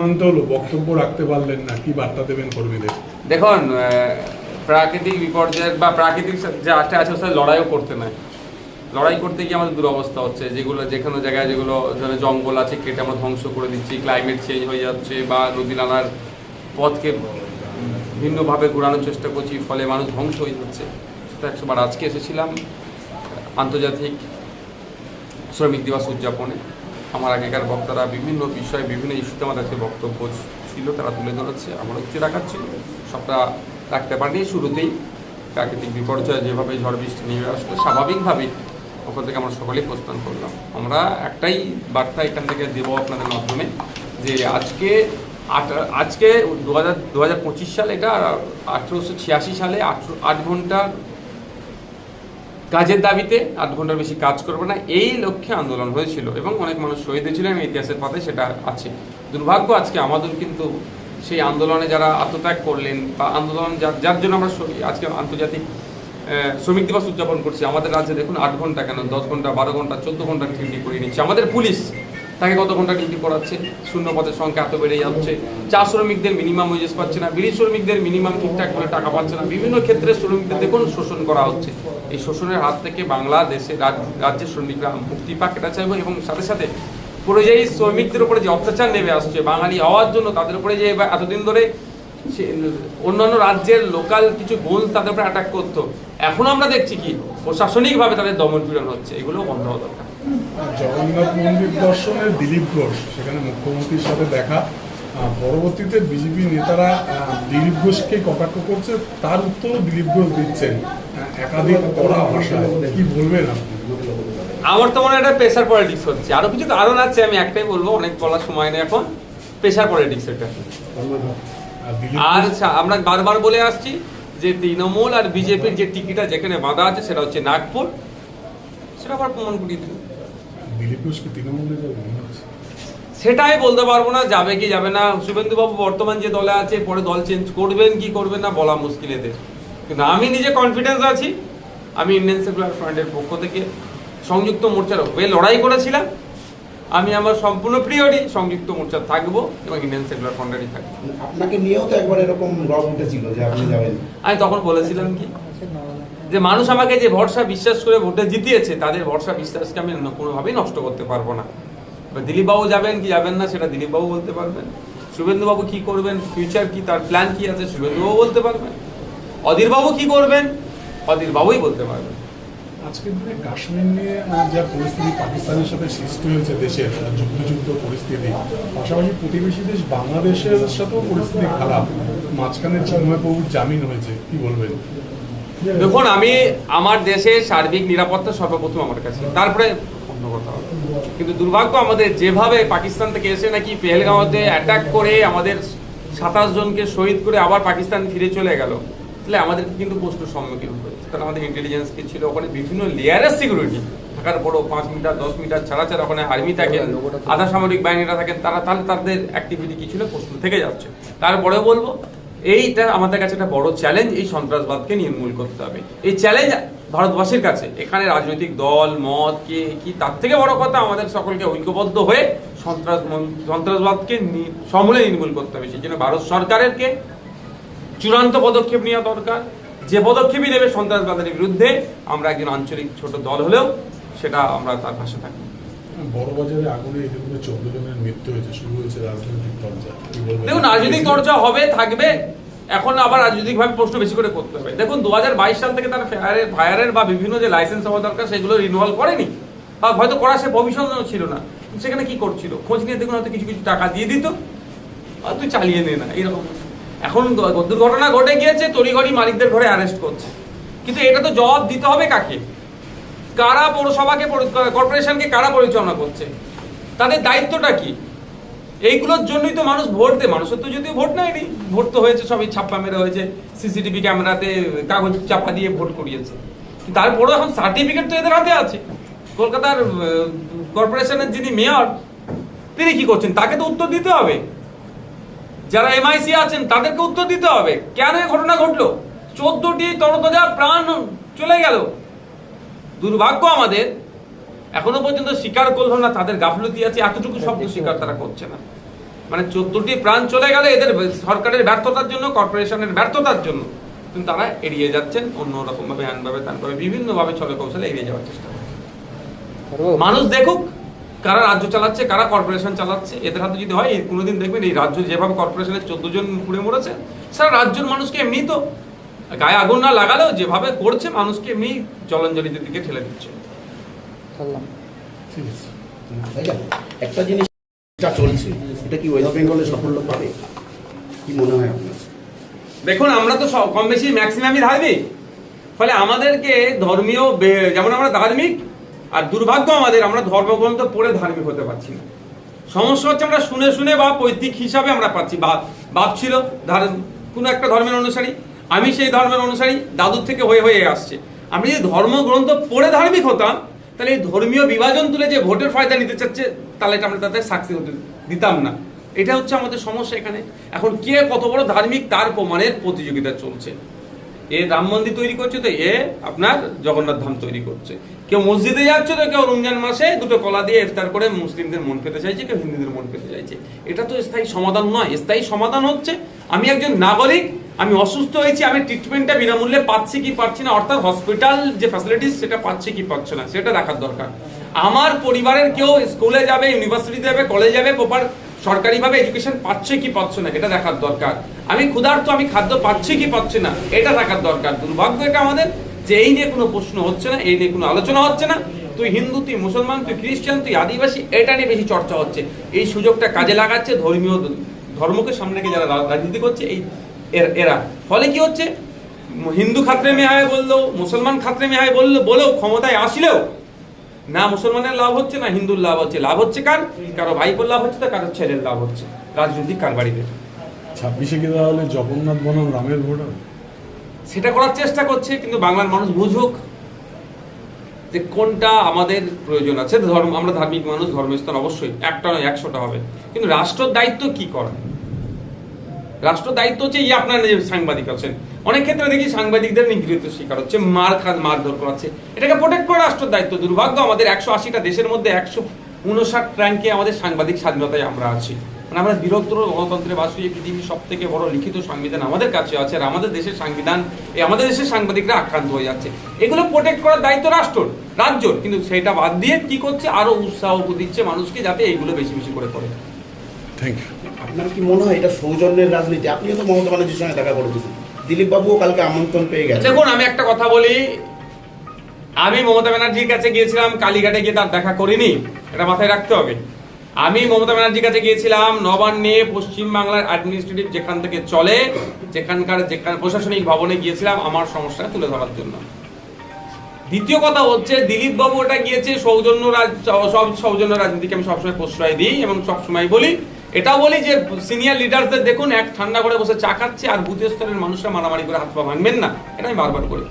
বক্তব্য রাখতে পারলেন না, কি বার্তা দেবেন কর্মীদের? দেখুন প্রাকৃতিক বিপর্যয়ের বা প্রাকৃতিক যে আটটা আছে সাথে লড়াইও করতে নাই। লড়াই করতে গিয়ে আমাদের দুরবস্থা হচ্ছে, যেগুলো যেখানে জায়গায় যেগুলো ধরো জঙ্গল আছে, কেটে আমরা ধ্বংস করে দিচ্ছি ক্লাইমেট চেঞ্জ হয়ে যাচ্ছে বা নদী নালার পথকে ভিন্নভাবে ঘোরানোর চেষ্টা করছি, ফলে মানুষ ধ্বংস হয়ে যাচ্ছে। সেটা একশোবার আজকে এসেছিলাম, আন্তর্জাতিক শ্রমিক দিবস উদযাপনে। আমার আগেকার বক্তারা বিভিন্ন বিষয়ে, বিভিন্ন ইস্যুতে আমাদের কাছে বক্তব্য ছিল, তারা তুলে ধরেছে, আমারও কিছু রাখার ছিল। সবটা রাখতে পারিনি শুরুতেই। প্রাকৃতিক বিপর্যয় যেভাবে ঝড় বৃষ্টি নেমে আসলো, স্বাভাবিকভাবেই ওখান থেকে আমরা সকলেই প্রস্থান করলাম। আমরা একটাই বার্তা এখান থেকে দেবো আপনাদের মাধ্যমে যে আজকে আজকে দু হাজার সাল, এটা আঠেরোশো ছিয়াশি সালে আট ঘণ্টার কাজের দাবিতে আট ঘণ্টার বেশি কাজ করবে না, এই লক্ষ্যে আন্দোলন হয়েছিল এবং অনেক মানুষ শহীদ হয়েছিলেন ইতিহাসের পাতায় সেটা আছে। দুর্ভাগ্য আজকে আমাদের কিন্তু সেই আন্দোলনে যারা আত্মত্যাগ করলেন বা আন্দোলন যার জন্য আমরা আজকে আন্তর্জাতিক শ্রমিক দিবস উদযাপন করছি, আমাদের রাজ্যে দেখুন আট ঘণ্টা কেন? দশ ঘণ্টা, বারো ঘণ্টা, চোদ্দ ঘণ্টা ডিউটি করিয়ে নিচ্ছে। আমাদের পুলিশ তাকে কত ঘণ্টা ডিউটি করাচ্ছে? শূন্য পদের সংখ্যা এত বেড়ে যাচ্ছে। চা শ্রমিকদের মিনিমাম ওয়েজেস পাচ্ছে না, বিড়ি শ্রমিকদের মিনিমাম ঠিকঠাক করে টাকা পাচ্ছে না। বিভিন্ন ক্ষেত্রে শ্রমিকদের দেখুন শোষণ করা হচ্ছে। এই শোষণের হাত থেকে বাংলাদেশে রাজ্যের শ্রমিকরা মুক্তি পাক, এটা চাইব এবং সাথে সাথে পরিযায়ী শ্রমিকদের উপরে যে অত্যাচার নেমে আসছে, বাঙালি হওয়ার জন্য তাদের উপরে যে এতদিন ধরে অন্যান্য রাজ্যের লোকাল কিছু গোল তাদের উপরে অ্যাটাক করতো, এখন আমরা দেখছি কি প্রশাসনিকভাবে তাদের দমন পীড়ন হচ্ছে, এগুলো বন্ধ হওয়া দরকার। জগন্নাথ মন্দির দর্শনের দিলীপ ঘোষ, সেখানে মুখ্যমন্ত্রীর সাথে দেখা। পরবর্তীতে বিজেপি নেতারা দিলীপ ঘোষকে কটাক্ষ করছে, তার উত্তরও দিলীপ ঘোষ দিচ্ছেন। একাধিক কড়া ভাষায় কি বলবেন আপনি? আমার তো মনে হয় এটা প্রেশার পলিটিক্স হচ্ছে। আরও কিছু কারণ আছে আমি একটাই বলব অনেক বলার সময় নেই এখন। প্রেশার পলিটিক্স এটা। আর সা- আমরা বারবার বলে আসছি যে তৃণমূল আর বিজেপির যে টিকিটা যেখানে বাঁধা আছে সেটা হচ্ছে নাগপুর। সেটা আবার প্রমাণ করিয়ে দিল সেটাই বলতে পারব না যাবে কি যাবে না। শুভেন্দু বাবু বর্তমান যে দলে আছে পরে দল চেঞ্জ করবেন কি করবেন না বলা মুশকিল এদের। কিন্তু আমি নিজে কনফিডেন্স আছি। আমি ইন্ডিয়ান সেকুলার ফ্রন্টের পক্ষ থেকে সংযুক্ত মোর্চার হয়ে লড়াই করেছিলাম। আমি আমার সম্পূর্ণ প্রিয়রই সংযুক্ত মোর্চা থাকব এবং ইন্ডিয়ান সেকুলার ফ্রন্টেরই থাকব। আপনাকে নিয়েও তো একবার এরকম রব উঠেছিল যে আপনি যাবেন। আমি তখন বলেছিলাম কি? যে মানুষ আমাকে যে ভরসা বিশ্বাস করে ভোটে জিতিয়েছে তাদের ভরসা বিশ্বাসকে আমি ন- কোনোভাবেই নষ্ট করতে পারব না। এবার দিলীপবাবু যাবেন কি যাবেন না সেটা দিলীপবাবু বলতে পারবেন। শুভেন্দুবাবু কি করবেন? ফিউচার কি? তার প্ল্যান কি আছে? শুভেন্দুবাবু বলতে পারবেন। অধীরবাবু কি করবেন? অধীরবাবুই বলতে পারবেন। আজকের দিনে কাশ্মীর নিয়ে যা পরিস্থিতি পাকিস্তানের সাথে সৃষ্টি হয়েছে দেশের যুদ্ধযুদ্ধ পরিস্থিতি পাশাপাশি প্রতিবেশী দেশ বাংলাদেশের সাথেও পরিস্থিতি খারাপ। মাঝখানে চিন্ময় প্রভুর জামিন হয়েছে কি বলবেন? দেখুন আমি আমার দেশের সার্বিক নিরাপত্তা সর্বপ্রথম আমার কাছে। তারপরে অন্য কথা হবে। কিন্তু দুর্ভাগ্য আমাদের যেভাবে পাকিস্তান থেকে এসে নাকি পেহেলগাঁওতে অ্যাটাক করে আমাদের সাতাশ জনকে শহীদ করে আবার পাকিস্তান ফিরে চলে গেল। তাহলে আমাদের কিন্তু প্রশ্নের সম্মুখীন হয়েছে। কারণ আমাদের ইন্টেলিজেন্স কি ছিল? ওখানে বিভিন্ন লেয়ারের সিকিউরিটি থাকার পরও পাঁচ মিটার, দশ মিটার, ছাড়া ছাড়া ওখানে আর্মি থাকে আধা সামরিক বাহিনীরা থাকেন, তারা তাহলে তাদের অ্যাক্টিভিটি কি ছিল? প্রশ্ন থেকে যাচ্ছে। তারপরেও বলব, এইটা আমাদের কাছে একটা বড় চ্যালেঞ্জ এই সন্ত্রাসবাদকে নির্মূল করতে হবে। এই চ্যালেঞ্জ ভারতবাসীর কাছে, এখানে রাজনৈতিক দল, মত, কে, কি, তার থেকে বড় কথা আমাদের সকলকে ঐক্যবদ্ধ হয়ে সন্ত্রাস, সন্ত্রাসবাদকে সমূলে নির্মূল করতে হবে। সেই জন্য ভারত সরকারেরকে চূড়ান্ত পদক্ষেপ নেওয়া দরকার। যে পদক্ষেপই নেবে সন্ত্রাসবাদের বিরুদ্ধে আমরা একজন আঞ্চলিক ছোট দল হলেও সেটা আমরা তার পাশে থাকি বড় আগুনে ইতিমধ্যে চোদ্দ জনের মৃত্যু হয়েছে শুরু হয়েছে রাজনৈতিক চর্চা দেখুন রাজনৈতিক চর্চা হবে থাকবে। এখন আবার রাজনৈতিকভাবে প্রশ্ন বেশি করে করতে হবে। দেখুন দু হাজার বাইশ সাল থেকে তারা ফায়ারের ফায়ারের বা বিভিন্ন যে লাইসেন্স হওয়া দরকার সেগুলো রিনুয়াল করেনি। বা হয়তো করা সে ভবিষ্যৎ ছিল না। সেখানে কি করছিল? খোঁজ নিয়ে দেখুন হয়তো কিছু কিছু টাকা দিয়ে দিত। আর তুই চালিয়ে নে না এরকম। এখন দুর্ঘটনা ঘটে গিয়েছে, তড়িঘড়ি মালিকদের ঘরে অ্যারেস্ট করছে। কিন্তু এটা তো জবাব দিতে হবে কাকে? কারা পৌরসভাকে কর্পোরেশনকে কারা পরিচালনা করছে? তাদের দায়িত্বটা কি? এইগুলোর জন্যই তো মানুষ ভোট দেয় মানুষের তো যদিও ভোট নেয়নি। ভোট তো হয়েছে, সবই ছাপ্পা মেরে হয়েছে, সিসিটিভি ক্যামেরাতে কাগজ চাপা দিয়ে ভোট করিয়েছে। তারপরেও এখন সার্টিফিকেট তো এদের হাতে আছে। কলকাতার কর্পোরেশনের যিনি মেয়র তিনি কি করছেন? তাকে তো উত্তর দিতে হবে। যারা এমআইসি আছেন, তাদেরকে উত্তর দিতে হবে। কেন এই ঘটনা ঘটলো? চোদ্দটি তরতাজা প্রাণ চলে গেল। দুর্ভাগ্য আমাদের, এখনও পর্যন্ত স্বীকার করল না, তাদের গাফলতি আছে, এতটুকু শব্দ স্বীকার তারা করছে না। মানে চোদ্দটি প্রাণ চলে গেলে এদের সরকারের ব্যর্থতার জন্য, কর্পোরেশনের ব্যর্থতার জন্য। কিন্তু তারা এড়িয়ে যাচ্ছেন, অন্য রকম ভাবে আনভাবে তানভাবে বিভিন্ন ভাবে ছলে কৌশলে এড়িয়ে যাওয়ার চেষ্টা করছে মানুষ দেখুক কারা রাজ্য চালাচ্ছে কারা কর্পোরেশন চালাচ্ছে এদের হাতে যদি হয় এই কোনোদিন দেখবেন এই রাজ্য যেভাবে কর্পোরেশনের চোদ্দ জন পুড়ে মরেছে সারা রাজ্যের মানুষকে এমনি তো গায়ে আগুন না লাগালেও যেভাবে করছে মানুষকে এমনি জলাঞ্জলিদের দিকে ঠেলে দিচ্ছে। ঠিক আছে। ভাইজান, একটা জিনিস যা চলছে এটা কি ওয়েস্ট বেঙ্গলে সাফল্য পাবে? কি মনে হয় আপনার? দেখুন আমরা তো সব- কম বেশি ম্যাক্সিমামই ধার্মিক। ফলে আমাদেরকে ধর্মীয় বে- যেমন আমরা ধার্মিক আর দুর্ভাগ্য আমাদের, আমরা ধর্মগ্রন্থ পড়ে ধার্মিক হতে পারছি না। সমস্যা হচ্ছে আমরা শুনে শুনে বা পৈতৃক হিসাবে আমরা পাচ্ছি। বাপ ছিল কোনো একটা ধর্মের অনুসারী, আমি সেই ধর্মের অনুসারী, দাদুর থেকে হয়ে হয়ে আসছে। আমি যদি ধর্মগ্রন্থ পড়ে ধার্মিক হতাম, তাহলে এই ধর্মীয় বিভাজন তুলে যে ভোটের ফায়দা নিতে চাচ্ছে, তাহলে এটা আমরা তাদের সাক্ষী হতে দিতাম না। এটা হচ্ছে আমাদের সমস্যা এখানে। এখন কে কত বড় ধার্মিক, তার প্রমাণের প্রতিযোগিতা চলছে। এ রাম মন্দির তৈরি করছে তো, এ আপনার জগন্নাথ ধাম তৈরি করছে। কেউ মসজিদে যাচ্ছে তো, কেউ রমজান মাসে দুটো কলা দিয়ে ইফতার করে মুসলিমদের মন পেতে চাইছে, কেউ হিন্দুদের মন পেতে চাইছে। এটা তো স্থায়ী সমাধান নয়। স্থায়ী সমাধান হচ্ছে, আমি একজন নাগরিক, আমি অসুস্থ হয়েছি, আমি ট্রিটমেন্টটা বিনামূল্যে পাচ্ছি কি পাচ্ছি না, অর্থাৎ হসপিটাল যে ফ্যাসিলিটিস সেটা পাচ্ছি কি পাচ্ছে না, সেটা দেখার দরকার। আমার পরিবারের কেউ স্কুলে যাবে ইউনিভার্সিটি যাবে কলেজে যাবে প্রপার সরকারিভাবে এডুকেশন পাচ্ছে কি পাচ্ছে না এটা দেখার দরকার। আমি ক্ষুধার্ত, আমি খাদ্য পাচ্ছি কি পাচ্ছি না, এটা দেখার দরকার। দুর্ভাগ্য এটা আমাদের যে এই নিয়ে কোনো প্রশ্ন হচ্ছে না, এই নিয়ে কোনো আলোচনা হচ্ছে না। তুই হিন্দু, তুই মুসলমান, তুই খ্রিস্টান, তুই আদিবাসী, এটা নিয়ে বেশি চর্চা হচ্ছে। এই সুযোগটা কাজে লাগাচ্ছে, ধর্মীয় ধর্মকে সামনে যারা রাজনীতি করছে, এই এর- ফলে কি হচ্ছে? হিন্দু খাত্রে মেয়ে হয় বলল মুসলমান খাত্রে মেয়ে হয় বলল বলেও ক্ষমতায় আসলেও না মুসলমানের লাভ হচ্ছে না হিন্দুর লাভ হচ্ছে। লাভ হচ্ছে কার? কারও ভাইপোর লাভ হচ্ছে তো কারও ছেলের লাভ হচ্ছে। রাজনৈতিক কারবারিদের ছাব্বিশে কি তাহলে জগন্নাথ বনাম রামের ভোট সেটা করার চেষ্টা করছে কিন্তু বাংলার মানুষ বুঝুক যে কোনটা আমাদের প্রয়োজন আছে। ধর্ম আমরা ধার্মিক মানুষ ধর্মস্থান অবশ্যই একটা নয় একশোটা হবে। কিন্তু রাষ্ট্রের দায়িত্ব কি করা? রাষ্ট্র দায়িত্ব হচ্ছে এই আপনার সাংবাদিক আছেন। অনেক ক্ষেত্রে দেখি সাংবাদিকদের নিগৃহীত শিকার হচ্ছে মার খাত মারধর করাচ্ছে। এটাকে প্রোটেক্ট করা রাষ্ট্রের দায়িত্ব। দুর্ভাগ্য আমাদের একশো আশিটা দেশের মধ্যে একশো উনষাট র্যাঙ্কে আমাদের সাংবাদিক স্বাধীনতায় আমরা আছি। মানে আমরা বৃহত্তর গণতন্ত্রে বাসী এই পৃথিবীর সব থেকে বড় লিখিত সংবিধান আমাদের কাছে আছে আর আমাদের দেশের সংবিধান এই আমাদের দেশের সাংবাদিকরা আক্রান্ত হয়ে যাচ্ছে। এগুলো প্রোটেক্ট করার দায়িত্ব রাষ্ট্র রাজ্যর। কিন্তু সেটা বাদ দিয়ে কি করছে? আরও উৎসাহ দিচ্ছে মানুষকে যাতে এইগুলো বেশি বেশি করে করে। থ্যাংক ইউ আপনার কি মনে হয় এটা সৌজন্যের রাজনীতি? আপনিও তো মমতা ব্যানার্জির সঙ্গে দেখা করেছেন দিলীপ বাবুও কালকে আমন্ত্রণ পেয়ে গেছেন দেখুন, আমি একটা কথা বলি। আমি মমতা ব্যানার্জির কাছে গিয়েছিলাম, কালীঘাটে গিয়ে তার দেখা করিনি। এটা মাথায় রাখতে হবে। আমি মমতা ব্যানার্জির কাছে গিয়েছিলাম, নবান্নে পশ্চিম বাংলার অ্যাডমিনিস্ট্রেটিভ যেখান থেকে চলে, যেখানকার যেখানে প্রশাসনিক ভবনে গিয়েছিলাম, আমার সমস্যা তুলে ধরার জন্য। দ্বিতীয় কথা হচ্ছে দিলীপ বাবু ওটা গিয়েছে, সৌজন্য রাজ সব সৌজন্য রাজনীতিকে আমি সবসময় প্রশ্রয় দিই এবং সবসময় বলি এটাও বলি যে সিনিয়র লিডারদের দেখুন, এক ঠান্ডা করে বসে চা খাচ্ছে আর বুথ স্তরের মানুষরা মারামারি করে হাত পা ভাঙবেন না। এটা আমি বারবার করি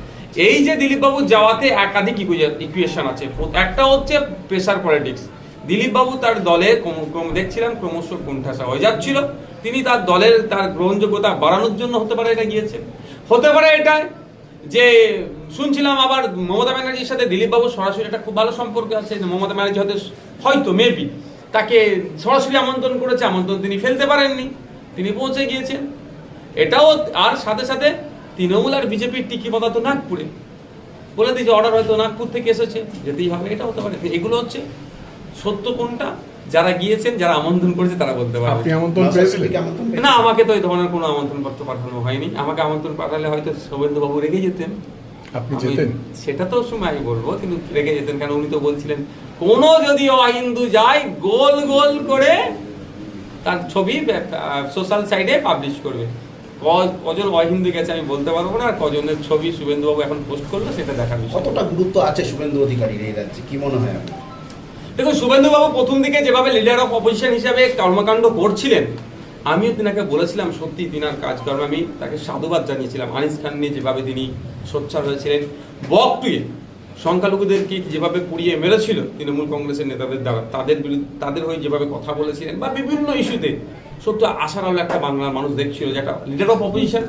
এই যে দিলীপ বাবু যাওয়াতে একাধিক ইকুয়েশন আছে। একটা হচ্ছে প্রেশার পলিটিক্স দিলীপ বাবু তার দলে দেখছিলাম ক্রমশ কোণঠাসা হয়ে যাচ্ছিল। তিনি তার দলের তার গ্রহণযোগ্যতা বাড়ানোর জন্য হতে পারে এটা গিয়েছে। হতে পারে এটা যে, শুনছিলাম আবার মমতা ব্যানার্জির সাথে দিলীপ বাবুর সরাসরি একটা খুব ভালো সম্পর্ক আছে। মমতা ব্যানার্জি হয়তো হয়তো মেবি তাকে সরাসরি আমন্ত্রণ করেছে আমন্ত্রণ তিনি ফেলতে পারেননি। তিনি পৌঁছে গিয়েছেন। এটাও আর সাথে সাথে তৃণমূল আর বিজেপির টিকি পাতা তো নাগপুরে। বলে দিয়েছে অর্ডার হয়তো নাগপুর থেকে এসেছে। যেতেই হবে এটা হতে পারে। এগুলো হচ্ছে সত্য কোনটা? যারা গিয়েছেন যারা আমন্ত্রণ করেছে তারা বলতে পারবে? না আমাকে তো এই ধরনের কোনো আমন্ত্রণ পত্র পাঠানো হয়নি। আমাকে আমন্ত্রণ পাঠালে হয়তো শুভেন্দু বাবু রেগে যেতেন। আপনি যেতেন? সেটা তো সময় বলব কিন্তু রেগে যেতেন কেন? উনি তো বলছিলেন কোন যদি অহিন্দু যায় গোল গোল করে তার ছবি সোশ্যাল সাইডে পাবলিশ করবে। কজন অহিন্দু গেছে আমি বলতে পারব না আর কজনের ছবি শুভেন্দু বাবু এখন পোস্ট করল সেটা দেখার বিষয়। কতটা গুরুত্ব আছে শুভেন্দু অধিকারীর এই রাজ্যে? কি মনে হয় আপনার? দেখুন শুভেন্দু বাবু প্রথম দিকে যেভাবে লিডার অফ অপোজিশন হিসাবে কর্মকাণ্ড করছিলেন আমিও তিনাকে বলেছিলাম, সত্যি তিনার কাজকর্ম আমি তাকে সাধুবাদ জানিয়েছিলাম, আনিস খান নিয়ে যেভাবে তিনি সোচ্চার হয়েছিলেন। বকটুয়ে সংখ্যালঘুদেরকে যেভাবে পুড়িয়ে মেরেছিল, তৃণমূল কংগ্রেসের নেতাদের দ্বারা, তাদের বিরুদ্ধে, তাদের হয়ে যেভাবে কথা বলেছিলেন, বা বিভিন্ন ইস্যুতে সত্য আশার আলো একটা বাংলার মানুষ দেখছিল যে একটা লিডার অফ অপোজিশন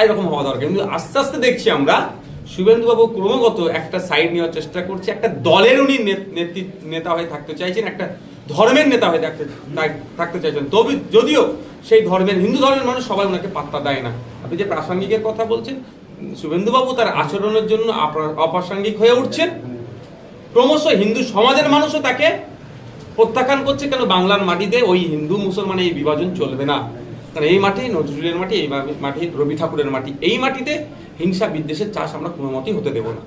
এরকম হওয়া দরকার। কিন্তু আস্তে আস্তে দেখছি আমরা, শুভেন্দুবাবু ক্রমাগত একটা সাইড নেওয়ার চেষ্টা করছে, একটা দলের উনি নেত- নেতৃ- নেতা হয়ে থাকতে চাইছেন, একটা ধর্মের নেতা হয়ে থাকতে থাকতে চাইছেন। তবে যদিও সেই ধর্মের হিন্দু ধর্মের মানুষ সবাই ওনাকে পাত্তা দেয় না। আপনি যে প্রাসঙ্গিকের কথা বলছেন শুভেন্দুবাবু তার আচরণের জন্য অপ্রাসঙ্গিক হয়ে উঠছেন। ক্রমশ হিন্দু সমাজের মানুষও তাকে প্রত্যাখ্যান করছে কেন বাংলার মাটিতে ওই হিন্দু মুসলমানের এই বিভাজন চলবে না। কারণ এই মাটি নজরুলের মাটি এই মাটি রবি ঠাকুরের মাটি। এই মাটিতে হিংসা বিদ্বেষের চাষ আমরা কোনো মতেই হতে দেবো না।